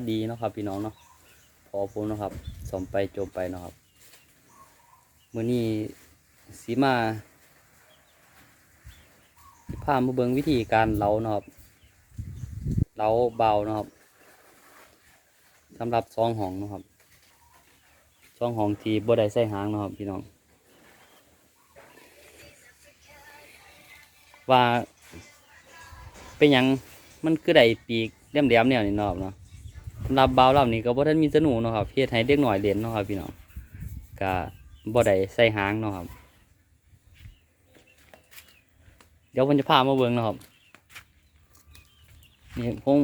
วัสดีนะครับ พี่น้องเนาะพอผมเนะครับสมไปโจมไปนะครับมื้อนี้สีมาสิพามาเบิงวิธีการเล้านะครับเล้าเบานะครับสำหรับซองหองนะครับซองหองทีบ่ได้ใส่หางนะครับ พี่น้อง ว่าเป็นยังมันคือได้ปีกแหลมๆแนวนี้เนาะครับเนาะ สำหรับเบาลำนี้ก็บ่ทันมีสนุเนาะครับเฮ็ดให้เด็กหน่อยเล่นเนาะครับพี่น้องก็บ่ได้ใส่หางเนาะครับ เดี๋ยวผมจะพามาเบิ่งนะครับนี่ผม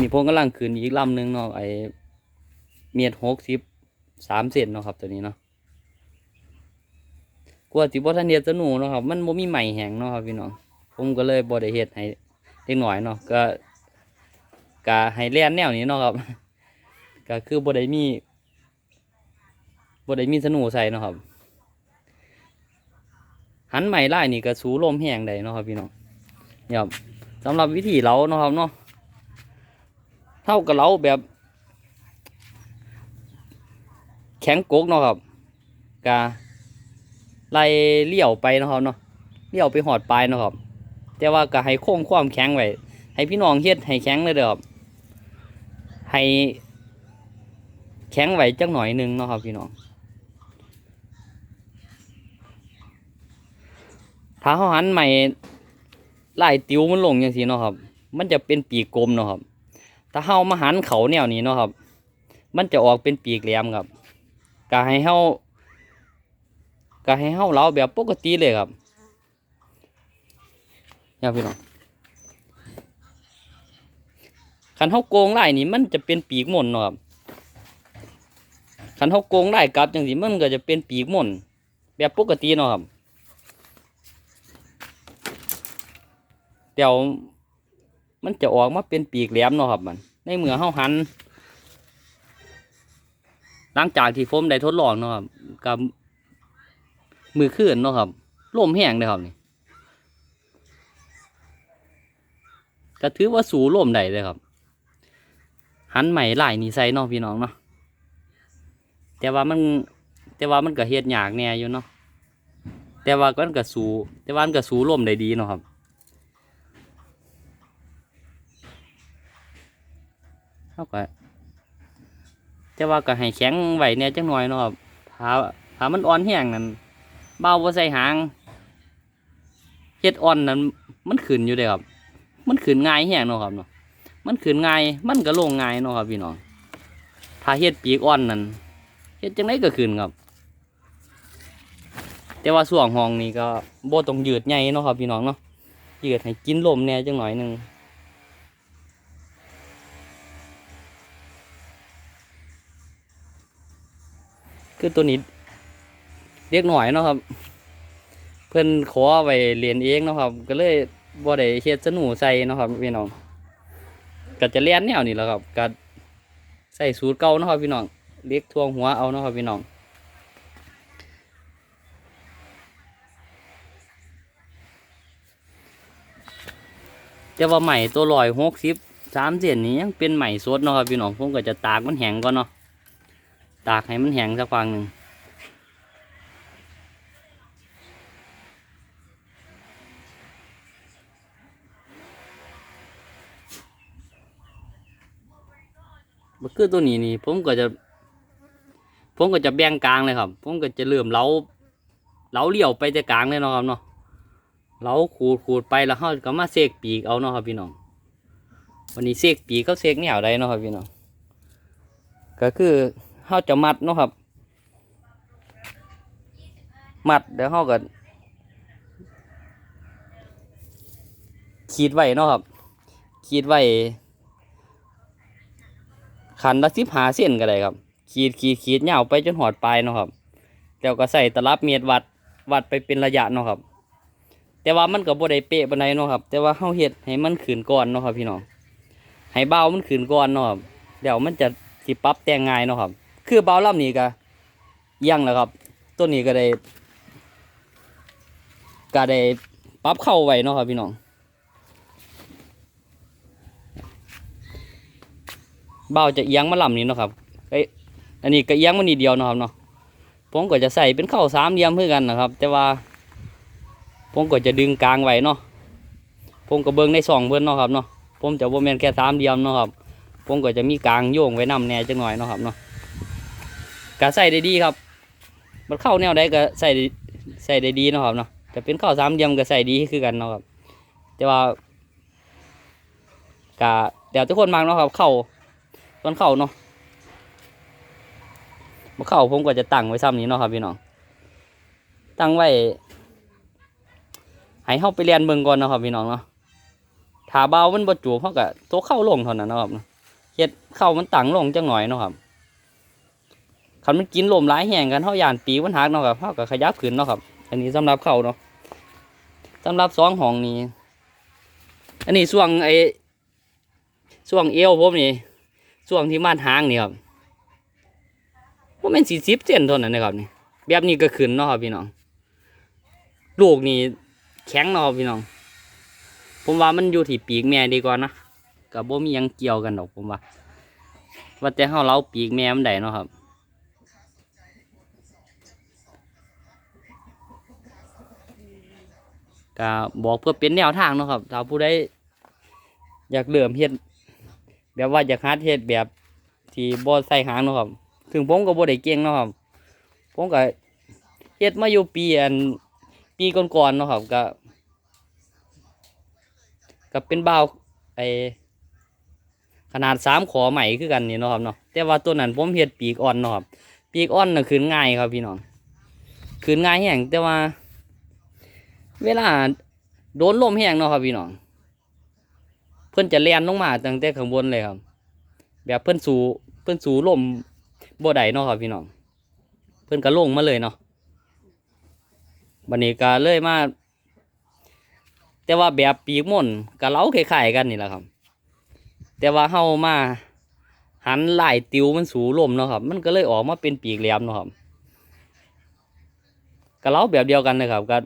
นี่ผมกำลังขึ้นอีกลำหนึงเนาะไอเมียดหกสิบสามเซนเนาะครับตัวนี้เนาะกลัวสิบ่ทันเฮ็ดซะหนูเนาะครับ มันบ่มีใหม่แหงเนาะครับพี่น้องผมก็เลยบ่ได้เฮ็ดให้เด็กหน้อยเนาะก็ ก็ให้เรียนแนวนี้เนาะครับก็คือบ่ได้มีบ่ได้มีสนูใส่เนาะครับ หันใหม่ไล่นี่ก็สูลมแห้งได้เนาะครับพี่น้องเนี่ยสำหรับวิธีเล้าเนาะครับเนาะเท่ากับเล้าแบบ แข็งโกกเนาะครับกาไล่เลี้ยวไปเนาะครับเนาะเลี้ยวไปหอดปลายเนาะครับ แต่ว่าก็ให้คงความแข็งไว้ให้พี่น้องเฮ็ดให้แข็งเลยเด้อครับ ให้แข็งไหวจักหน่อยหนึงเนาะครับพี่น้องถ้าเขาหันใหม่ไล่ติวมันลงอย่างสีเนาะครับ มันจะเป็นปีกกลมเนาะครับ ถ้าเฮามาหันเขาแนวนี้เนาะครับ มันจะออกเป็นปีกแหลมครับก็ให้เฮาก็ให้เฮาเล้าแบบปกติเลยครับเนี่ยพี่น้อง คันเฮาโกงไล่นี่มันจะเป็นปีกหม่นเนาะครับคันเฮาโกงไล่กลับจังซี่มันก็จะเป็นปีกหม่นแบบปกติเนาะครับเดี๋ยวมันจะออกมาเป็นปีกแหลมเนาะครับมัน ในเมื่อเฮาหัน หลังจากที่ผมได้ทดลองเนาะครับกับมือขึ้นเนาะครับลมแห้งเลยครับนี่ก็ถือว่าสูลมได้เลยครับ หันใหม่หลายนี่ใส่เนาะพี่น้องเนาะแต่ว่ามันแต่ว่ามันก็เฮ็ดยากแน่อยู่เนาะแต่ว่ามันก็สูแต่ว่ามันก็สูลมได้ดีเนาะครับเท่ากับแต่ว่าก็ให้แข็งไหวเนี่ยจังหน่อยเนาะครับถ้าถ้ามันอ่อนแห้งนั่นเบาบ่ใส่หางเฮ็ดอ่อนนั้นมันขึ้นอยู่เด้ครับ มันขึ้นง่ายแฮงเนาะครับเนาะ มันขึ้นง่ายมันก็ลงง่ายเนาะครับพี่น้องถ้าเฮ็ดปีกอ่อนนั้นเฮ็ดจังไดก็ขึ้นครับ แต่ว่าส่วงห้องนี้ก็บ่ต้องยืดใหญ่เนาะครับพี่น้องเนาะยืดให้กินลมแน่จังหน่อยหนึงคือตัวนี้เรียกหน่อยเนาะครับ เพิ่นขอไปเรียนเองเนาะครับ ก็เลยบ่ได้เฮ็ดสนูใส่เนาะครับพี่น้อง ก็จะเรียนแนวนี้แหละครับก็ใส่สูตรเก่านะครับพี่น้องเล็กทวงหัวเอานะครับพี่น้องแต่ว่าใหม่ตัวลอยหกสิบสามเสียนนี้ยังเป็นใหม่สดนะครับพี่น้องผมก็จะตากมันแห้งก่อนเนาะตากให้มันแห้งสักฟังหนึ่ง ก็คือตัวนี้นี่ ผมก็จะ ผมก็จะแบ่งกลางเลยครับ ผมก็จะเริ่มเล้าเล้าเลี้ยวไปแต่กลางเลยเนาะครับเนาะเล้าขูดขูดไปแล้วเขาก็มาเสกปีกเอาเนาะครับพี่น้อง วันนี้เสกปีกเขาเสกแนวใดเนาะครับพี่น้อง ก็คือเขาจะมัดเนาะครับ มัดเดี๋ยวเขาก็ขีดไว้เนาะครับ ขีดไว้ ขันละสิบหาเส้นก็ได้ครับ ขีดขีดขีดยาวไปจนหอดปลายเนาะครับแล้วก็ใส่ตลับเมตรวัดวัดไปเป็นระยะเนาะครับ แต่ว่ามันก็บ่ได้เป๊ะปานใดเนาะครับ แต่ว่าเฮาเฮ็ดให้มันขืนก่อนเนาะครับ พี่น้องให้เบามันขืนก่อนเนาะครับเดี๋ยวมันจะสิปรับแต่งง่ายเนาะครับ คือเบาล่ำนี้ก็ยังแล้วครับต้นนี้ก็ได้ก็ได้ปรับเข้าไว้เนาะครับพี่น้อง เบาจะเอียงมาลำนี้เนาะครับไออันนี้ก็เอียงมานิดเดียวเนาะครับเนาะผมก็จะใส่เป็นเข้าสามเหลี่ยมเพื่อกันนะครับ แต่ว่า ผมก็จะดึงกลางไว้เนาะผมก็เบิ่งในสองเพิ่นเนาะครับเนาะผมจะบ่แมนแค่สามเหลี่ยมเนาะครับ ผมก็จะมีกลางโยงไว้นำแน่จังหน่อยเนาะครับเนาะก็ใส่ได้ดีครับ มันเข้าแนวใดก็ใส่ใส่ได้ดีเนาะครับเนาะจะเป็นเข้าสามเหลี่ยมก็ใส่ดีคือกันเนาะครับ แต่ว่าก็เดี๋ยวทุกคนมากเนาะครับเข้า ต้นเข้าเนาะมาเข้าผมก็จะตั้งไว้ซ้ำนี้เนาะครับพี่น้อง ตั้งไว้ให้เฮาไปเรียนเบิ่งก่อนเนาะครับพี่น้องเนาะถ้าเบามันบ่จูบเฮาก็โตเข้าลงเท่านั้นเนาะครับเนาะเฮ็ดเข้ามันตั้งลงจังหน่อยเนาะครับคันมันกินลมหลายแห้งกันเฮาย่านปีมันหักเนาะครับเฮาก็ขยับขึ้นเนาะครับ อันนี้สำหรับเข้าเนาะสำหรับสองห้องนี้ อันนี้ช่วงไอ้ช่วงเอวผมนี่ ช่วงที่มาดหางนี่ครับว่าเป็นสี่สิบเซนเท่านั้นนะครับนี่แบบนี้ก็ขึ้นเนาะครับพี่น้อง ลูกนี่แข็งเนาะครับพี่น้อง ผมว่ามันอยู่ที่ปีกแม่ดีกว่านะกับบ่มียังเกี่ยวกันดอกผมว่า ว่าแต่เฮาเล้าปีกแม่มันได้เนาะครับก็บอกเพื่อเป็นแนวทางเนาะครับถ้าผู้ใดอยากเริ่มเฮ็ด แบบว่าอยากหาเฮ็ดแบบที่บ่ใส่หางเนาะครับ ถึงผมก็บ่ได้เก่งเนาะครับ ผมก็เฮ็ดมาอยู่ปีอันปีก่อนๆเนาะครับก็ก็เป็นบ่าวไอขนาดสามขอใหม่คือกันนี่เนาะครับเนาะแต่ว่าตัวนั้นผมเฮ็ดปีกอ่อนเนาะครับ ปีกอ่อนน่ะขึ้นง่ายครับพี่น้องขึ้นง่ายแห้งแต่ว่า เวลาโดนลมแห้งเนาะครับพี่น้อง พิ่นจะแลนลงมาตั้งแต่ข้างบนเลยครับ แบบเพิ่นสูเพิ่นสูลมบ่ได้เนาะครับพี่น้องเพิ่นก็ลงมาเลยเนาะบัดนี้ก็เลยมา แต่ว่าแบบปีกม่นก็เล้าคล้ายๆกันนี่แหละครับ แต่ว่าเฮามา หันหลายติวมันสูลมเนาะครับ มันก็เลยออกมาเป็นปีกแหลมเนาะครับก็เล้าแบบเดียวกันเลยครับก็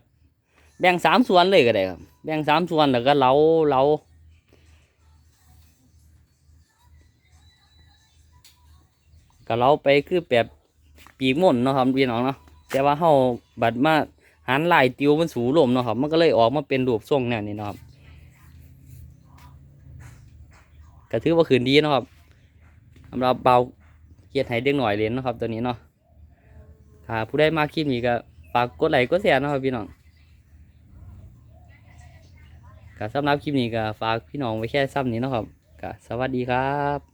แบ่งสามส่วนเลยก็ได้ครับ แบ่งสามส่วนแล้วก็เล้าเล้า ก็เล้าไปคือแบบปีกม่นเนาะครับพี่น้องเนาะแต่ว่าเฮาบัดมาหันลายติวมันสูลมเนาะครับ มันก็เลยออกมาเป็นรูปทรงแนวนี้เนาะครับก็ถือว่าขืนดีเนาะครับสำหรับเบาเกียดให้เด็กหน่อยเรียนนะครับ ตัวนี้เนาะถ้าผู้ใดมาคลิปนี้ก็ฝากกดไลค์กดแชร์นะครับพี่น้องก็สำหรับคลิปนี้ก็ฝากพี่น้องไว้แค่ซ้ำนี้นะครับก็สวัสดีครับ